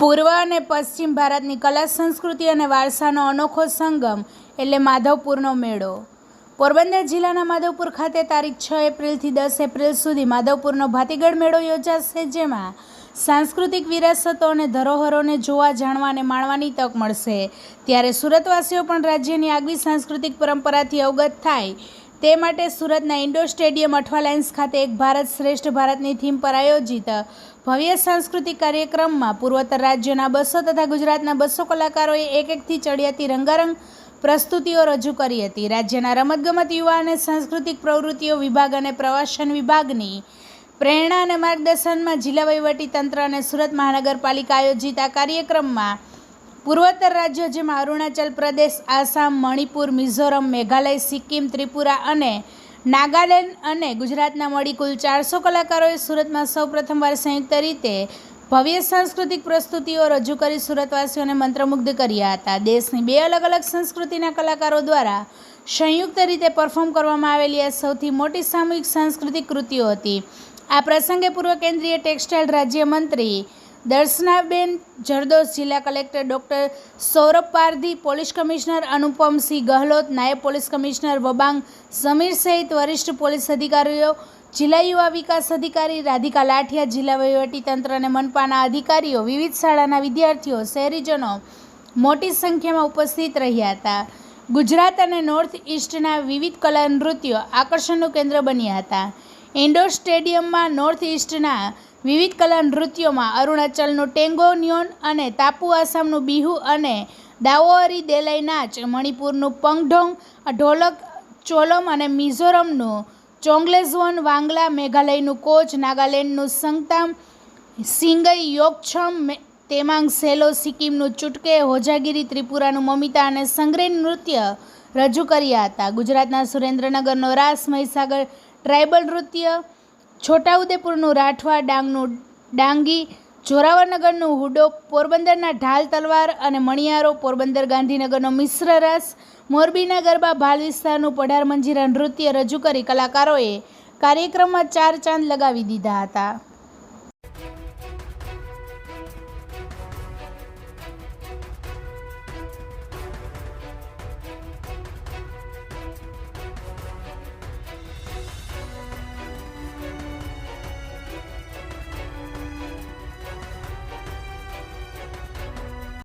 પૂર્વ અને પશ્ચિમ ભારતની કલા, સંસ્કૃતિ અને વારસાનો અનોખો સંગમ એટલે માધવપુરનો મેળો. પોરબંદર જિલ્લાના માધવપુર ખાતે તારીખ છ એપ્રિલથી દસ એપ્રિલ સુધી માધવપુરનો ભાતીગઢ મેળો યોજાશે, જેમાં સાંસ્કૃતિક વિરાસતો અને ધરોહરોને જોવા, જાણવા અને માણવાની તક મળશે. ત્યારે સુરતવાસીઓ પણ રાજ્યની આગવી સાંસ્કૃતિક પરંપરાથી અવગત થાય તે માટે સુરતના ઇન્ડોર સ્ટેડિયમ અઠવાલાઇન્સ ખાતે એક ભારત શ્રેષ્ઠ ભારતની થીમ પર આયોજિત ભવ્ય સાંસ્કૃતિક કાર્યક્રમમાં પૂર્વોત્તર રાજ્યોના બસો તથા ગુજરાતના બસો કલાકારોએ એક એકથી ચડિયાતી રંગારંગ પ્રસ્તુતિઓ રજૂ કરી હતી. રાજ્યના રમતગમત યુવા અને સાંસ્કૃતિક પ્રવૃત્તિઓ વિભાગ અને પ્રવાસન વિભાગની પ્રેરણા અને માર્ગદર્શનમાં જિલ્લા તંત્ર અને સુરત મહાનગરપાલિકા આયોજિત આ કાર્યક્રમમાં પૂર્વોત્તર રાજ્યો જેમાં અરુણાચલ પ્રદેશ, આસામ, મણિપુર, મિઝોરમ, મેઘાલય, સિક્કિમ, ત્રિપુરા અને નાગાલેન્ડ અને ગુજરાતના મળી કુલ ચારસો કલાકારોએ સુરતમાં સૌ પ્રથમવાર સંયુક્ત રીતે ભવ્ય સાંસ્કૃતિક પ્રસ્તુતિઓ રજૂ કરી સુરતવાસીઓને મંત્રમુગ્ધ કર્યા હતા. દેશની બે અલગ અલગ સંસ્કૃતિના કલાકારો દ્વારા સંયુક્ત રીતે પરફોર્મ કરવામાં આવેલી આ સૌથી મોટી સામૂહિક સાંસ્કૃતિક કૃતિઓ હતી. આ પ્રસંગે પૂર્વ કેન્દ્રીય ટેક્સટાઇલ રાજ્યમંત્રી દર્શનાબેન જરદોસ જિલ્લા collector doctor Saurabh Pardhi, police commissioner Anupamsinh Gehlot, નાયબ પોલીસ કમિશનર વબાંગ સમીર સહિત વરિષ્ઠ પોલીસ અધિકારીઓ, જિલ્લા યુવા વિકાસ અધિકારી રાધિકા લાઠિયા, જિલ્લા વહીવટીતંત્ર અને મનપાના અધિકારીઓ, વિવિધ શાળાના વિદ્યાર્થીઓ, શહેરીજનો મોટી સંખ્યામાં ઉપસ્થિત રહ્યા હતા. ગુજરાત અને નોર્થ ઇસ્ટના વિવિધ કલા નૃત્યો આકર્ષણનું કેન્દ્ર બન્યા હતા. ઇન્ડોર સ્ટેડિયમમાં નોર્થ ઇસ્ટના વિવિધ કલા નૃત્યોમાં અરુણાચલનું ટેંગો ન્યોન અને તાપુ આસામનું બિહુ અને દાઓરી દેલાઈ નાચ, મણિપુરનું પંગઢોંગ, ઢોલક ચોલમ અને મિઝોરમનું ચોંગલેઝવન વાંગલા મેઘાલયનું કોચ, નાગાલેન્ડનું સંગતામ, સિંગઈ યોગછમ તેમાંગ સેલો સિક્કિમનું ચુટકે, હોજાગીરી ત્રિપુરાનું મમિતા અને સંગ્રેન નૃત્ય રજૂ કર્યા હતા. ગુજરાતના સુરેન્દ્રનગરનો રાસ મહીસાગર ટ્રાઇબલ નૃત્ય છોટાઉદેપુરનું રાઠવા ડાંગનું ડાંગી, જોરાવરનગરનું હુડો પોરબંદરના ઢાલ તલવાર અને મણિયારો, પોરબંદર ગાંધીનગરનો મિશ્ર રસ, મોરબીના ગરબા ભાલ વિસ્તારનું પઢાર મંજીરા નૃત્ય રજૂ કરી કલાકારોએ કાર્યક્રમમાં ચાર ચાંદ લગાવી દીધા હતા.